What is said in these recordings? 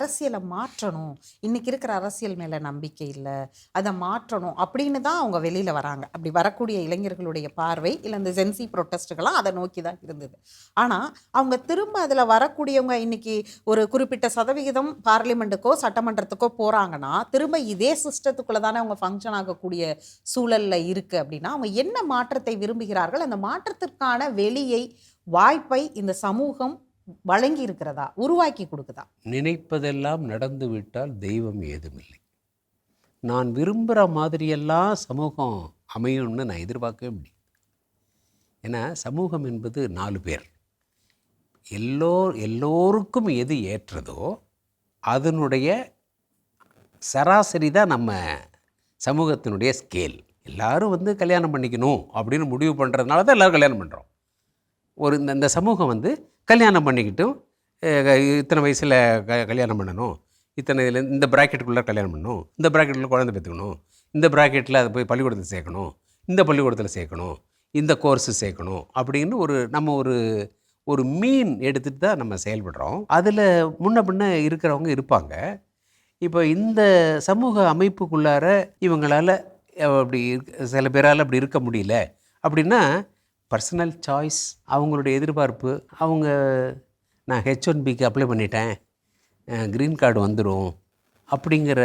அரசியலை மாற்றணும். இன்னைக்கு இருக்கிற அரசியல் மேலே நம்பிக்கை இல்லை. அதை மாற்றணும் அப்படின்னு தான் அவங்க வெளியில் வராங்க. அப்படி வரக்கூடிய இளைஞர்களுடைய பார்வை இல்லை இந்த ஜென்சி ப்ரொட்டஸ்ட்டுகள்லாம் அதை நோக்கி தான் இருந்தது. ஆனால் அவங்க திரும்ப அதில் வரக்கூடியவங்க இன்னைக்கு ஒரு குறிப்பிட்ட சதவிகிதம் பார்லிமெண்ட்டுக்கோ சட்டமன்றத்துக்கோ போகிறாங்கன்னா திரும்ப இதே சிஸ்டத்துக்குள்ளே தானே அவங்க ஃபங்க்ஷன் ஆகக்கூடிய சூழலில் இருக்குது அப்படின்னா அவங்க என்ன மாற்றத்தை விரும்புகிறார்கள்? அந்த மாற்றத்திற்கான வெளியை வாய்ப்பை இந்த சமூகம் வழங்கி இருக்கிறதா உருவாக்கி கொடுக்குதா? நினைப்பதெல்லாம் நடந்து விட்டால் தெய்வம் ஏதுமில்லை. நான் விரும்புகிற மாதிரியெல்லாம் சமூகம் அமையும்னு நான் எதிர்பார்க்கவே முடியும் ஏன்னா சமூகம் என்பது நாலு பேர். எல்லோ எல்லோருக்கும் எது ஏற்றதோ அதனுடைய சராசரி தான் நம்ம சமூகத்தினுடைய ஸ்கேல் எல்லோரும் வந்து கல்யாணம் பண்ணிக்கணும் அப்படின்னு முடிவு பண்ணுறதுனால தான் எல்லோரும் கல்யாணம் பண்ணுறோம் ஒரு இந்த இந்த சமூகம் வந்து கல்யாணம் பண்ணிக்கிட்டும் இத்தனை வயசில் க கல்யாணம் பண்ணணும். இத்தனை இதில் இந்த ப்ராக்கெட்டுக்குள்ளே கல்யாணம் பண்ணணும். இந்த ப்ராக்கெட்டில் குழந்தை பெற்றுக்கணும் இந்த ப்ராக்கெட்டில் அதை போய் பள்ளிக்கூடத்தில் சேர்க்கணும். இந்த பள்ளிக்கூடத்தில் சேர்க்கணும். இந்த கோர்ஸு சேர்க்கணும். அப்படின்னு ஒரு நம்ம ஒரு ஒரு மீன் எடுத்துகிட்டு தான் நம்ம செயல்படுறோம். அதில் முன்ன பின்ன இருக்கிறவங்க இருப்பாங்க. இப்போ இந்த சமூக அமைப்புக்குள்ளார இவங்களால் அப்படி சில பேரால் அப்படி இருக்க முடியல. அப்படின்னா பர்சனல் சாய்ஸ் அவங்களுடைய எதிர்பார்ப்பு அவங்க நான் ஹெச் ஒன் பிக்கு அப்ளை பண்ணிட்டேன் க்ரீன் கார்டு வந்துடும் அப்படிங்கிற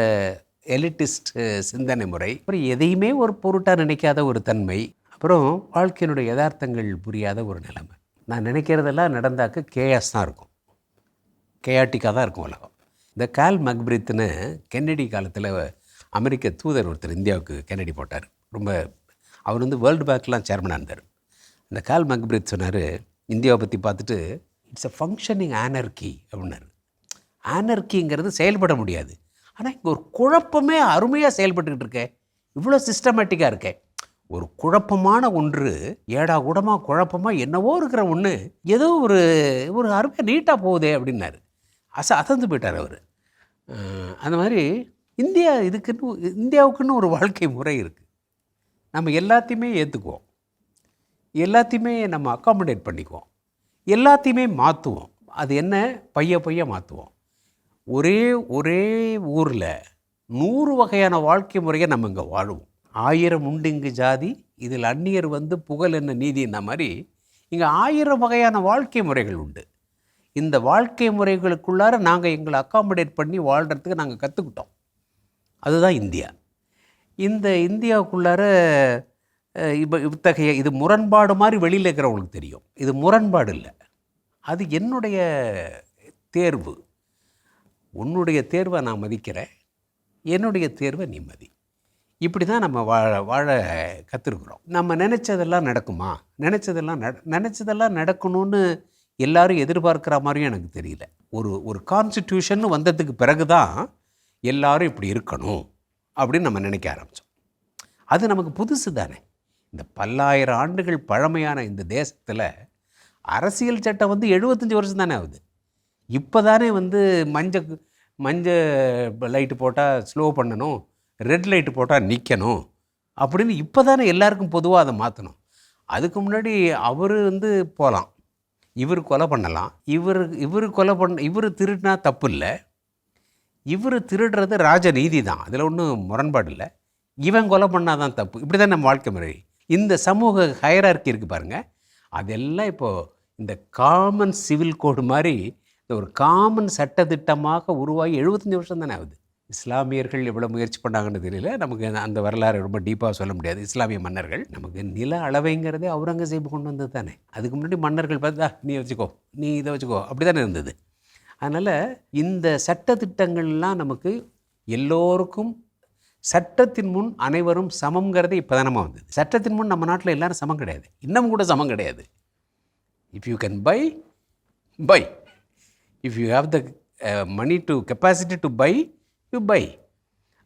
எலிட்டிஸ்ட் சிந்தனை முறை. அப்புறம் எதையுமே ஒரு பொருட்டாக நினைக்காத ஒரு தன்மை. அப்புறம் வாழ்க்கையினுடைய யதார்த்தங்கள் புரியாத ஒரு நிலைமை. நான் நினைக்கிறதெல்லாம் நடந்தாக்க கேஎஸ் தான் இருக்கும். கேஆட்டிக்காக தான் இருக்கும் உலகம். இந்த கால் மக்பிரித்னு கென்னடி காலத்தில் அமெரிக்க தூதர் ஒருத்தர் இந்தியாவுக்கு கென்னடி போட்டார். ரொம்ப அவர் வந்து வேர்ல்டு பேங்க்லாம் சேர்மனாக இருந்தார் இந்த கால் மக்பிரித் சொன்னார் இந்தியாவை பற்றி பார்த்துட்டு இட்ஸ் அ ஃபங்க்ஷனிங் ஆனர்கி அப்படின்னாரு. ஆனர்கிங்கிறது செயல்பட முடியாது. ஆனால் இங்கே ஒரு குழப்பமே அருமையாக செயல்பட்டுக்கிட்டு இருக்கேன் இவ்வளோ சிஸ்டமேட்டிக்காக இருக்கேன் ஒரு குழப்பமான ஒன்று ஏடா கூடமாக குழப்பமாக என்னவோ இருக்கிற ஒன்று ஏதோ ஒரு ஒரு அருமையாக நீட்டாக போகுதே அப்படின்னாரு. அச அசந்து போயிட்டார் அவர். அந்த மாதிரி இந்தியா இதுக்குன்னு இந்தியாவுக்குன்னு ஒரு வாழ்க்கை முறை இருக்குது நம்ம எல்லாத்தையுமே ஏற்றுக்குவோம் எல்லாத்தையுமே நம்ம அக்காமடேட் பண்ணிக்குவோம். எல்லாத்தையுமே மாற்றுவோம் அது என்ன? பைய பைய மாற்றுவோம் ஒரே ஒரே ஊரில் நூறு வகையான வாழ்க்கை முறையை நம்ம இங்கே வாழுவோம். ஆயிரம் உண்டு இங்கு ஜாதி இதில் அந்நியர் வந்து புகழ் என்ன நீதின்ன மாதிரி இங்கே ஆயிரம் வகையான வாழ்க்கை முறைகள் உண்டு. இந்த வாழ்க்கை முறைகளுக்குள்ளார நாங்கள் எங்களை அக்காமடேட் பண்ணி வாழ்கிறதுக்கு நாங்கள் கற்றுக்கிட்டோம் அதுதான் இந்தியா. இந்த இந்தியாவுக்குள்ளார இப்போ இத்தகைய இது முரண்பாடு மாதிரி வெளியில் இருக்கிறவங்களுக்கு தெரியும். இது முரண்பாடு இல்லை. அது என்னுடைய தேர்வு. உன்னுடைய தேர்வை நான் மதிக்கிறேன். என்னுடைய தேர்வை நீ மதி. இப்படி தான் நம்ம வாழ வாழ கற்றுருக்குறோம் நம்ம நினச்சதெல்லாம் நடக்குமா? நினச்சதெல்லாம் நட நினச்சதெல்லாம் நடக்கணும்னு எல்லாரும் எதிர்பார்க்குற மாதிரியும் எனக்கு தெரியல. ஒரு ஒரு கான்ஸ்டியூஷன் வந்ததுக்கு பிறகு தான் எல்லாரும் இப்படி இருக்கணும் அப்படின்னு நம்ம நினைக்க ஆரம்பித்தோம் அது நமக்கு புதுசு தானே இந்த பல்லாயிரம் ஆண்டுகள் பழமையான இந்த தேசத்தில் அரசியல் சட்டம் வந்து எழுபத்தஞ்சி வருஷம் தானே ஆகுது. இப்போ தானே வந்து மஞ்ச மஞ்ச லைட்டு போட்டால் ஸ்லோ பண்ணணும் ரெட் லைட்டு போட்டால் நிற்கணும் அப்படின்னு இப்போ தானே எல்லாருக்கும் பொதுவாக அதை மாற்றணும் அதுக்கு முன்னாடி அவர் வந்து போகலாம் இவர் கொலை பண்ணலாம். இவர் இவர் கொலை பண்ண இவர் திருடினா தப்பு இல்லை. இவர் திருடுறது ராஜ நீதி தான். அதில் ஒன்றும் முரண்பாடு இல்லை. இவன் கொலை பண்ணாதான் தப்பு. இப்படி தான் நம்ம வாழ்க்கை முறை. இந்த சமூக ஹயரார்க்கி இருக்குது பாருங்கள் அதெல்லாம் இப்போது இந்த காமன் சிவில் கோடு மாதிரி இந்த ஒரு காமன் சட்டத்திட்டமாக உருவாகி எழுபத்தஞ்சி வருஷம் தானே ஆகுது. இஸ்லாமியர்கள் எவ்வளோ முயற்சி பண்ணாங்கன்னு தெரியல. நமக்கு அந்த வரலாறு ரொம்ப டீப்பாக சொல்ல முடியாது. இஸ்லாமிய மன்னர்கள் நமக்கு நில அளவைங்கிறதே அவுரங்கசீப் கொண்டு வந்தது தானே. அதுக்கு முன்னாடி மன்னர்கள் பார்த்தா நீ வச்சுக்கோ நீ இதை வச்சுக்கோ. அப்படி தானே இருந்தது. அதனால் இந்த சட்டத்திட்டங்கள்லாம் நமக்கு எல்லோருக்கும் சட்டத்தின் முன் அனைவரும் சமங்கிறதே இப்போ தானமா வந்தது. சட்டத்தின் முன் நம்ம நாட்டில் எல்லாரும் சமம் கிடையாது. இன்னமும் கூட சமம் கிடையாது. If you can buy buy if you have the money to capacity to buy you buy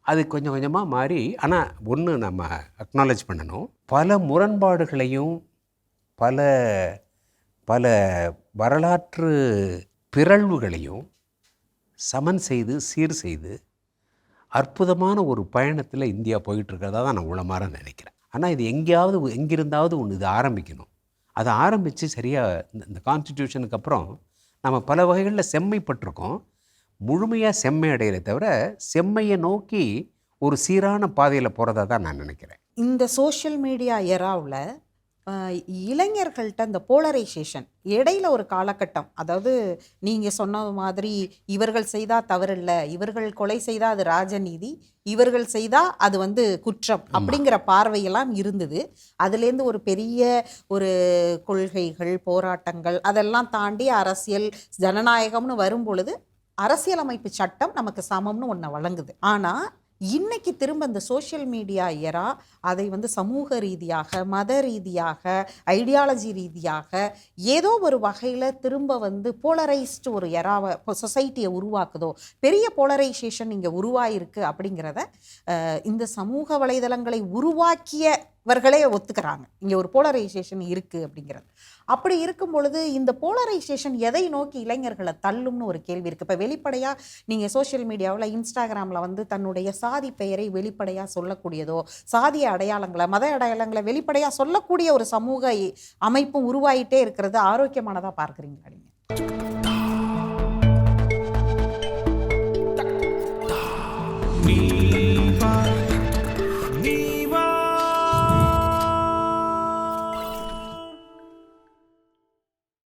அது கொஞ்சம் கொஞ்சமாக மாறி ஆனால் ஒன்று நம்ம அக்னாலேஜ் பண்ணணும். பல முரண்பாடுகளையும் பல பல வரலாற்று பிறழ்வுகளையும் சமன் செய்து சீர் செய்து அற்புதமான ஒரு பயணத்தில் இந்தியா போயிட்டு இருக்கிறதா தான் நான் உளமாற நினைக்கிறேன். ஆனால் இது எங்கேயாவது எங்கிருந்தாவது ஒன்று இது ஆரம்பிக்கணும். அதை ஆரம்பித்து சரியாக இந்த இந்த கான்ஸ்டிடியூஷனுக்கு அப்புறம் நம்ம பல வகைகளில் செம்மைப்பட்டிருக்கோம். முழுமையாக செம்மை அடையிறத தவிர செம்மையை நோக்கி ஒரு சீரான பாதையில் போகிறதா தான் நான் நினைக்கிறேன். இந்த சோஷியல் மீடியா எராவில் இளைஞர்கள்ட்ட இந்த போலரைசேஷன் இடையில ஒரு காலகட்டம். அதாவது நீங்கள் சொன்ன மாதிரி இவர்கள் செய்தால் தவறில்லை இவர்கள் கொலை செய்தால் அது ராஜநீதி இவர்கள் செய்தால் அது வந்து குற்றம் அப்படிங்கிற பார்வையெல்லாம் இருந்தது. அதுலேருந்து ஒரு பெரிய ஒரு கொள்கைகள் போராட்டங்கள் அதெல்லாம் தாண்டி அரசியல் ஜனநாயகம்னு வரும் பொழுது அரசியலமைப்பு சட்டம் நமக்கு சமம்னு ஒன்று வழங்குது. ஆனால் இன்னைக்கு திரும்ப இந்த சோஷியல் மீடியா எரா அதை வந்து சமூக ரீதியாக மத ரீதியாக ஐடியாலஜி ரீதியாக ஏதோ ஒரு வகையில் திரும்ப வந்து போலரைஸ்டு ஒரு எராவை இப்போ சொசைட்டியை உருவாக்குதோ பெரிய போலரைசேஷன் இங்கே உருவாயிருக்கு அப்படிங்கிறத இந்த சமூக வலைதளங்களை இவர்களே ஒத்துக்கிறாங்க இங்கே ஒரு போலரைசேஷன் இருக்குது அப்படிங்கிறது அப்படி இருக்கும் பொழுது இந்த போலரைசேஷன் எதை நோக்கி இளைஞர்களை தள்ளும்னு ஒரு கேள்வி இருக்குது இப்போ வெளிப்படையாக நீங்கள் சோஷியல் மீடியாவில் இன்ஸ்டாகிராமில் வந்து தன்னுடைய சாதி பெயரை வெளிப்படையாக சொல்லக்கூடியதோ சாதிய அடையாளங்களை மத அடையாளங்களை வெளிப்படையாக சொல்லக்கூடிய ஒரு சமூக அமைப்பும் உருவாகிட்டே இருக்கிறது ஆரோக்கியமானதாக பார்க்குறீங்களா நீங்கள் Me.